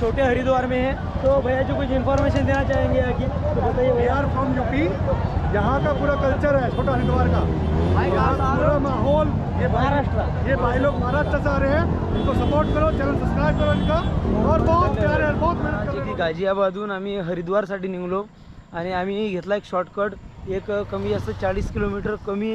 छोटे हरिद्वार में है। तो भैया जो कुछ इन्फॉर्मेशन देना चाहेंगे आगे? तो बताइए भैया। आर फ्रॉम यूपी यहाँ का पूरा कल्चर है छोटा हरिद्वार का। यहाँ का पूरा माहौल ये महाराष्ट्र। ये भाई लोग महाराष्ट्र से आ रहे हैं। इनको सपोर्ट करो चैनल सब्सक्राइब करो इनका। और बहुत प्यारे हैं बहुत मेहनत की गाझियाबादहून आम्ही हरिद्वारसाठी निघलो आणि आम्ही घेतला एक शॉर्टकट एक कमी जास्त चाळीस किलोमीटर कमी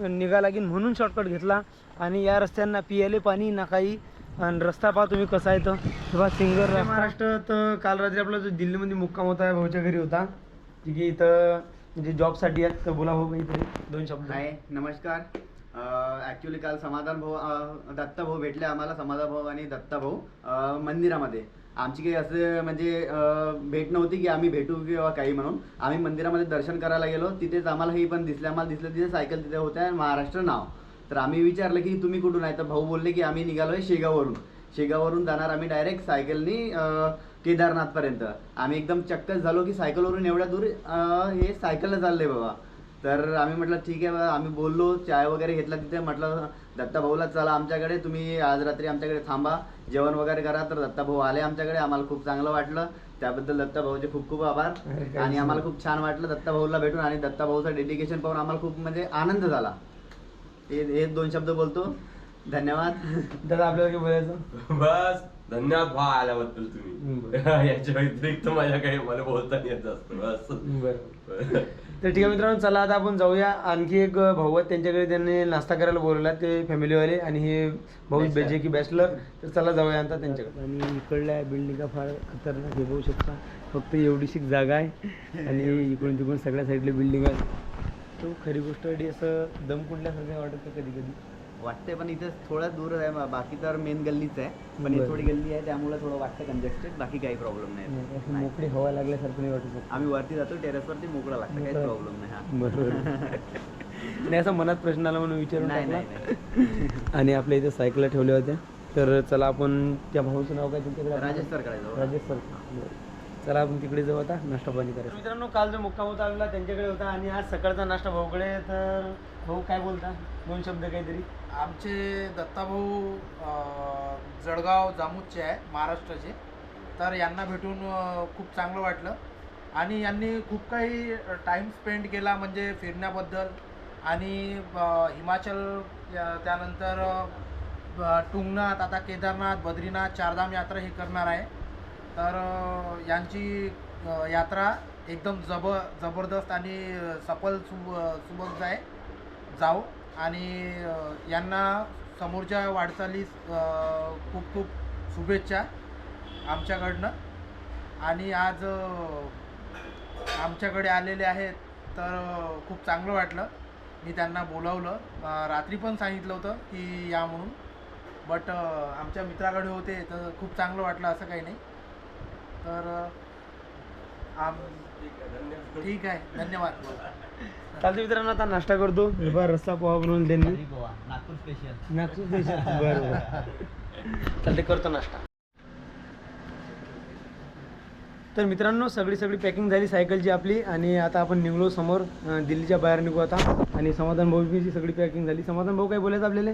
निघा लागेल म्हणून शॉर्टकट घेतला. आणि या रस्त्यांना पियाले पाणी ना काही आणि रस्ता पहा तुम्ही कसा आहे तर सिंगर महाराष्ट्रात काल रात्री आपला जो दिल्लीमध्ये मुक्काम होता भाऊच्या घरी होता. ठीक आहे इथं म्हणजे जॉबसाठी आहे तर बोला भाऊ काहीतरी दोन शब्द. हाय नमस्कार. ॲक्च्युली काल समाधान भाऊ दत्ता भाऊ भेटले आम्हाला समाधान भाऊ आणि दत्ता भाऊ अ, मंदिरामध्ये. आमची काही असं म्हणजे भेट नव्हती की आम्ही भेटू किंवा काही म्हणून. आम्ही मंदिरामध्ये दर्शन करायला गेलो. तिथेच आम्हाला हे पण दिसले आम्हाला दिसलं तिथे सायकल तिथे होत्या. महाराष्ट्र नाव. तर आम्ही विचारलं की तुम्ही कुठून आहे? तर भाऊ बोलले की आम्ही निघालोय शेगाववरून. शेगाववरून जाणार आम्ही डायरेक्ट सायकलनी केदारनाथपर्यंत. आम्ही एकदम चक्कच झालो की सायकलवरून एवढ्या दूर हे सायकलला चाललंय बाबा. तर आम्ही म्हटलं ठीक आहे बा आम्ही बोललो चाय वगैरे घेतला तिथे. म्हटलं दत्ता भाऊला चला आमच्याकडे. तुम्ही आज रात्री आमच्याकडे थांबा. जेवण वगैरे करा. तर दत्ता भाऊ आले आमच्याकडे. आम्हाला खूप चांगलं वाटलं. त्याबद्दल दत्ता भाऊचे खूप खूप आभार. आणि आम्हाला खूप छान वाटलं दत्ता भाऊला भेटून. आणि दत्ता भाऊचं डेडिकेशन पाहून आम्हाला खूप म्हणजे आनंद झाला. हे हे दोन शब्द बोलतो. धन्यवाद. दादा आपल्याला काय बोलायचं? बस. धन्यवाद भाव आल्याबद्दल तुम्ही. याच्या व्यतिरिक्त माझ्या काही मला बोलता नाही येत बस. बरं. तर ठीक आहे मित्रांनो चला आता आपण जाऊया. आणखी एक भाऊ आहेत त्यांच्याकडे. त्यांनी नाश्ता करायला बोलवला ते फॅमिलीवाले आणि हे भाऊ Bachelor. बेजे की बॅचलर तर चला जाऊया आता त्यांच्याकडे. आणि इकडल्या बिल्डिंगा फार खतरनाक हे बघू शकता. फक्त एवढीशी जागा आहे. आणि इकडून तिकडून सगळ्या साईडला बिल्डिंग आहे. तो खरी गोष्ट अडी असं दम कुंडल्यासारखं वाटतं कधी कधी वाटतंय पण इथे थोडं दूर आहे बा- बाकी तर मेन गल्लीच आहे पण ही बरं. थोडी गल्ली आहे त्यामुळे थोडं वाटतं कंजेस्टेड बाकी काही प्रॉब्लेम नाही अशी नाही. मोकळी हवा लागल्यासारखं नाही वाटत. आम्ही वरती जातो टेरेसवरती मोकळा लागतं काही मोकळं. प्रॉब्लेम नाही हा बरोबर नाही असं मनात प्रश्न आला म्हणून विचारून नाही टाकला. नाही नाही. आणि आपल्या इथे सायकल ठेवल्या होत्या तर चला आपण त्या भाऊचं नाव काय तुमच्याकडे राजेश सरकडे राजेश सर चला आपण तिकडे जाऊ आता नाश्ता पाणी करायचं. मित्रांनो काल जो मुक्काम होता आपला त्यांच्याकडे होता आणि आज सकाळचा नाश्ता भाऊकडे तर भाऊ काय बोलता? दोन शब्द काहीतरी. आमचे दत्ताभाऊ जळगाव जामूदचे आहे महाराष्ट्राचे. तर यांना भेटून खूप चांगलं वाटलं. आणि यांनी खूप काही टाईम स्पेंड केला म्हणजे फिरण्याबद्दल. आणि हिमाचल त्यानंतर टुंगनाथ आता केदारनाथ बद्रीनाथ चारधाम यात्रा हे करणार आहे. तर यांची यात्रा एकदम जब जबरदस्त आणि सफल सुब सुबक जाय जाऊ आणि यांना समोरच्या वाटचालीस खूप खूप शुभेच्छा आमच्याकडनं. आणि आज आमच्याकडे आलेले आहेत तर खूप चांगलं वाटलं. मी त्यांना बोलावलं. रात्री पण सांगितलं होतं की या म्हणून. बट आमच्या मित्राकडे होते तर खूप चांगलं वाटलं असं काही नाही. तर आम ठीक आहे धन्यवाद. चालतं मित्रांनो आता नाश्ता करतो. हे बघा रस्सा पोहा बनवून त्यांनी. नागपूर स्पेशल नागपूर स्पेशल बरं बरं चालते करतो नाश्ता. तर मित्रांनो सगळी सगळी पॅकिंग झाली सायकलची आपली. आणि आता आपण निघलो समोर दिल्लीच्या बाहेर निघू आता. आणि समाधान भाऊची सगळी पॅकिंग झाली. समाधान भाऊ काय बोलायचं आपल्याला?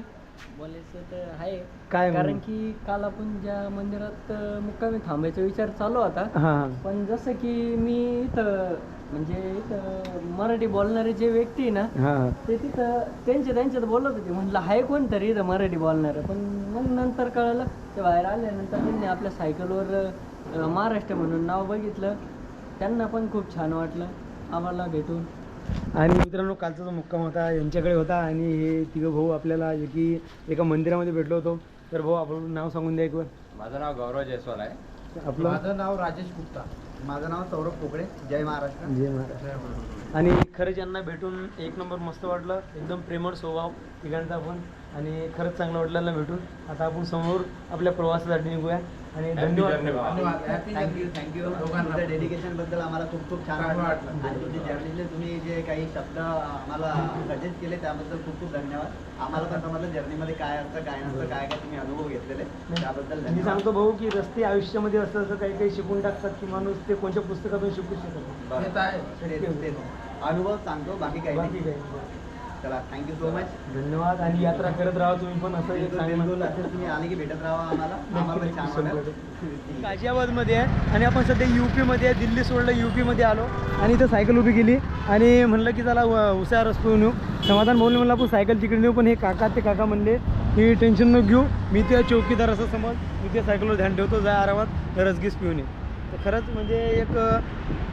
बोलायचं तर आहे. काय कारण? की काल आपण ज्या मंदिरात अ, मुक्कामी थांबायचा विचार चालू होता. हां. हां पण जसं की मी इथं म्हणजे इथं मराठी बोलणारे जे व्यक्ती आहे ना हां. हां ते तिथं त्यांच्या त्यांच्यात बोलत होते. म्हटलं आहे कोणतरी इथं मराठी बोलणारं? पण मग नंतर कळलं ते बाहेर आल्यानंतर त्यांनी आपल्या सायकलवर अ, महाराष्ट्र म्हणून नाव बघितलं. त्यांना पण खूप छान वाटलं. आम्हाला भेटून. आणि मित्रांनो कालचा जो मुक्काम होता यांच्याकडे होता आणि हे तिघं भाऊ आपल्याला जे की एका मंदिरामध्ये भेटलो होतो. तर भाऊ आपण नाव सांगून द्या एक वेळ माझं नाव गौरव जयस्वाल आहे. आपलं? माझं नाव राजेश गुप्ता. माझं नाव सौरभ पोकळे. जय महाराष्ट्र. जय महाराज आणि खरंच यांना भेटून एक नंबर मस्त वाटलं. एकदम प्रेमळ स्वभाव तिघांचा पण. आणि खरंच चांगलं वाटलं यांना भेटून आता आपण समोर आपल्या प्रवासासाठी निघूया आणि धन्यवाद थँक्यू थँक्यू तुमच्या डेडिकेशनबद्दल आम्हाला खूप खूप छान वाटलं. आणि तुमच्या जर्नीचे तुम्ही जे काही शब्द आम्हाला सजेस्ट केले त्याबद्दल खूप खूप धन्यवाद आम्हाला पण समजलं जर्नीमध्ये काय असतं काय नसतं काय काय तुम्ही अनुभव घेतलेले त्याबद्दल मी सांगतो भाऊ की रस्ते आयुष्यामध्ये असं असं काही काही शिकून टाकतात की माणूस ते कोणत्या पुस्तकातून शिकू शकत. अनुभव सांगतो बाकी काही बाकी काही नाही. चला थँक्यू सो मच धन्यवाद आणि यात्रा करत राहा तुम्ही पण असं एक तुम्ही आले की भेटत राहा आम्हाला. गाझियाबादमध्ये आहे. आणि आपण सध्या यू पीमध्ये आहे दिल्ली सोडलं यू पीमध्ये आलो. आणि इथं सायकल उभी केली. आणि म्हणलं की चला उसार रस्तो नेऊ समाधान भाऊने म्हणलं आपण सायकल तिकडे नेऊ पण हे काका ते काका म्हणले की टेन्शन न घेऊ. मी त्या चौकीदार असं समज मी त्या सायकलवर ध्यान ठेवतो जा आरामात रसगीस पिऊन ये. तर खरंच म्हणजे एक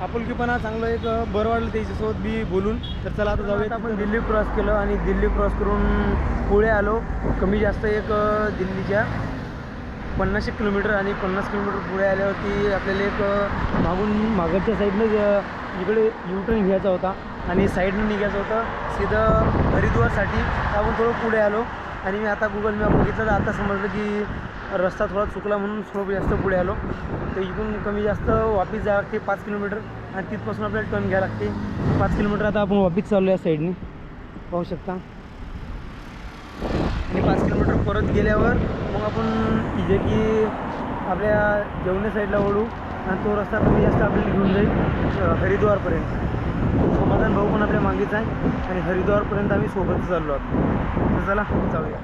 आपुलकीपणा चांगलं एक बरं वाटलं त्याच्यासोबत मी बोलून. तर चला आता जाऊयात आपण दिल्ली क्रॉस केलं आणि दिल्ली क्रॉस करून पुढे आलो. कमी जास्त एक दिल्लीच्या पन्नास एक किलोमीटर आणि पन्नास किलोमीटर पुढे आल्यावरती आपल्याला एक मागून मागच्या साईडनं इकडे युटर्न घ्यायचा होता आणि साईडनं निघायचं होतं. सीधं हरिद्वारसाठी. आपण थोडं पुढे आलो आणि मी आता गुगल मॅप बघितलं. तर आता समजलं की रस्ता थोडा चुकला म्हणून थोडं जास्त पुढे आलो. तर इथून कमी जास्त वापस जावं लागते पाच किलोमीटर आणि तिथपासून आपल्याला टर्न घ्यावं लागते. पाच किलोमीटर आता आपण वापस चाललो या साईडने पाहू शकता. आणि पाच किलोमीटर परत गेल्यावर मग आपण जे की आपल्या जेवणे साईडला ओढू आणि तो रस्ता कमी जास्त आपल्याला घेऊन जाईल हरिद्वारपर्यंत. समाधान भाऊ पण आपल्या मागेच आहे आणि हरिद्वारपर्यंत आम्ही सोबतच चाललो आहोत. तर चला जाऊया.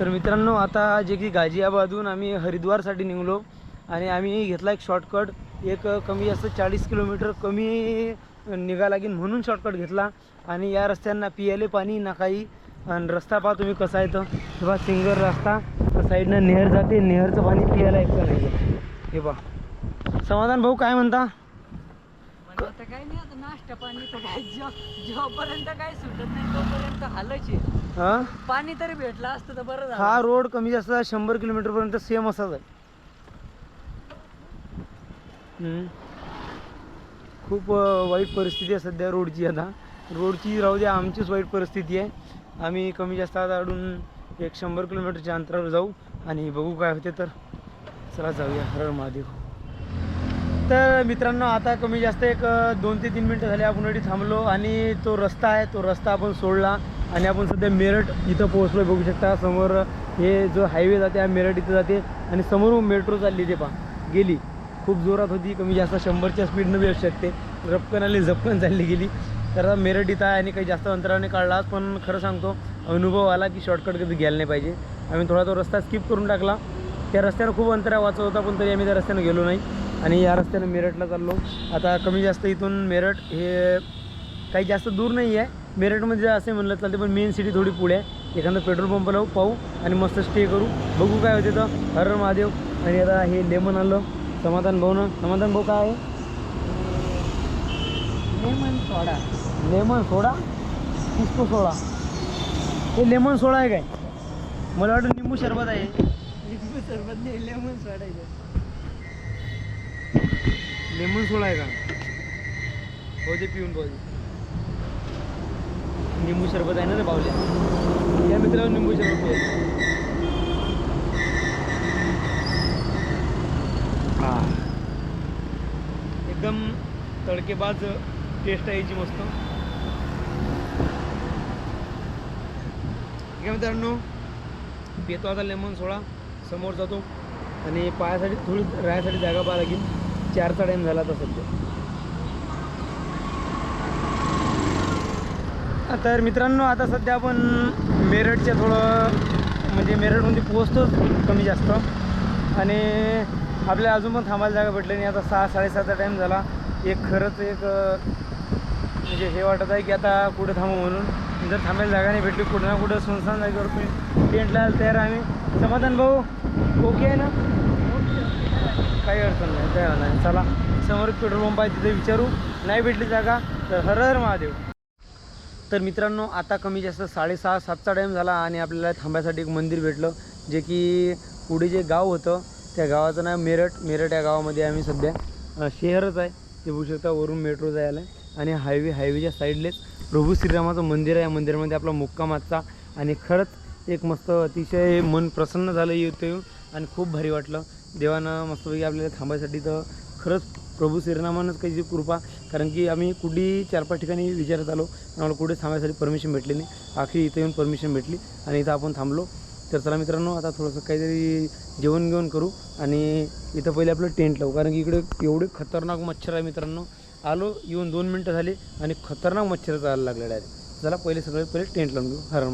तर मित्रांनो आता जे की गाझियाबादहून आम्ही हरिद्वारसाठी निघलो आणि आम्ही घेतला एक शॉर्टकट एक कमी जास्त चाळीस किलोमीटर कमी निघा लागेल म्हणून शॉर्टकट घेतला. आणि या रस्त्यांना पियाले पाणी ना काही. आणि रस्ता पहा तुम्ही कसा येतं बा सिंगर रस्ता. साईडनं नेहर जाते. नेहरचं पाणी पियाला येतं नाही हे बा समाधान भाऊ काय म्हणता? आता काय नाही आता नाश्ता पाणी तर काय जो- जोपर्यंत काय सुटत नाही तोपर्यंत हालच आहे. हां? पाणी तरी भेटलं असतं तर बरं झालं. हा रोड कमी जास्त शंभर किलोमीटरपर्यंत सेम असाच आहे हम्म. खूप अ, वाईट परिस्थिती आहे सध्या रोडची आता. रोडची राहू द्या आमचीच वाईट परिस्थिती आहे. आम्ही कमी जास्त आता अडून एक शंभर किलोमीटरच्या अंतरावर जाऊ आणि बघू काय होते तर. चला जाऊया हर हर महादेव. तर मित्रांनो आता कमी जास्त एक दोन ते तीन मिनटं झाले आपण एवढी थांबलो आणि तो रस्ता आहे तो रस्ता आपण सोडला आणि आपण सध्या मेरठ इथं पोहोचलो बघू शकता. समोर हे जो हायवे जाते हा मेरठ इथं जाते आणि समोर मेट्रो चालली ते पा गेली. खूप जोरात होती कमी जास्त शंभरच्या स्पीडनं बी असू शकते. रपकन आली झपकन चालली गेली. तर आता मेरठ इथं आहे आणि काही जास्त अंतराने काढला पण खरं सांगतो अनुभव आला की शॉर्टकट कधी घ्यायला नाही पाहिजे. आम्ही थोडा तो रस्ता स्किप करून टाकला. त्या रस्त्यानं खूप अंतरा वाचत होता पण तरी आम्ही त्या रस्त्यानं गेलो नाही. आणि या रस्त्यानं मेरठला चाललो. आता कमी जास्त इथून मेरठ हे काही जास्त दूर नाही आहे. मेरठमध्ये असे म्हणलं चालते पण मेन सिटी थोडी पुढे आहे. एखादा पेट्रोल पंप लावू पाहू आणि मस्त स्टे करू. बघू काय होते तर. हर महादेव. आणि आता हे लेमन आलं समाधान भाऊनं समाधान भाऊ काय आहे? Lemon soda. Lemon soda? किसको सोडा. हे लेमन सोडा आहे काय? मला वाटतं निंबू शरबत आहे. लिंबू सरबत नाही लेमन सोडायचं लेमन सोडा आहे का? हो ते पिऊन पाहू दे. निंबू शरबत आहे ना रे बावल्या या मित्राला निंबू शरबत प्यायचं. हा. एकदम तडकेबाज टेस्ट आहे याची मस्त. ठीक आहे मित्रांनो पितो आता लेमन सोडा. समोर जातो. आणि पायासाठी थोडी राहायसाठी जागा पाहा लागेल. चारचा टाईम झाला आता सध्या. तर मित्रांनो आता सध्या आपण मेरठच्या थोडं म्हणजे मेरठमध्ये पोहोचतोच कमी जास्त. आणि आपल्या अजून पण थांबायला जागा भेटली नाही. आता सहा साडेसहाचा टाईम झाला. एक खरंच एक म्हणजे हे वाटत आहे की आता कुठे थांबू म्हणून. जर थांबायला जागा नाही भेटली कुठं ना कुठं सुनसान जागेवर तुम्ही टेंटला तयार आम्ही समाधान भाऊ ओके आहे ना? काही अडचण नाही काय नाही. चला समोर एक पेट्रोल पंप आहे तिथे विचारू. नाही भेटली जागा तर हर हर महादेव. तर मित्रांनो आता कमी जास्त साडेसहा सातचा टाईम झाला आणि आपल्याला थांबायसाठी एक मंदिर भेटलं जे की पुढे जे गाव होतं त्या गावाचं नाव मेरठ. मेरठ या गावामध्ये आम्ही सध्या शहरच आहे. ते बघू शकता वरून मेट्रो जायला. आहे आणि हायवे हायवेच्या साईडलेच प्रभू श्रीरामाचं मंदिर आहे. या मंदिरामध्ये आपला मुक्काम आजचा आणि खरंच एक मस्त अतिशय मन प्रसन्न झालं येतं आणि खूप भारी वाटलं. देवानं मस्तपैकी आपल्याला थांबायसाठी तर खरंच प्रभू श्रीरामानंच काही कृपा. कारण की आम्ही कुठेही चार पाच ठिकाणी विचारत आलो आम्हाला कुठे थांबायसाठी परमिशन भेटली नाही. आखरी इथं येऊन परमिशन भेटली आणि इथं आपण थांबलो. तर चला मित्रांनो आता थोडंसं काहीतरी जेवण घेऊन करू आणि इथं पहिले आपलं टेंट लावू. कारण की इकडे एवढे खतरनाक मच्छर आहे मित्रांनो. आलो येऊन दोन मिनटं झाली आणि खतरनाक मच्छर चालायला लागले डायरेक्ट चला पहिले सगळे पहिले टेंट लावून घेऊ. हरण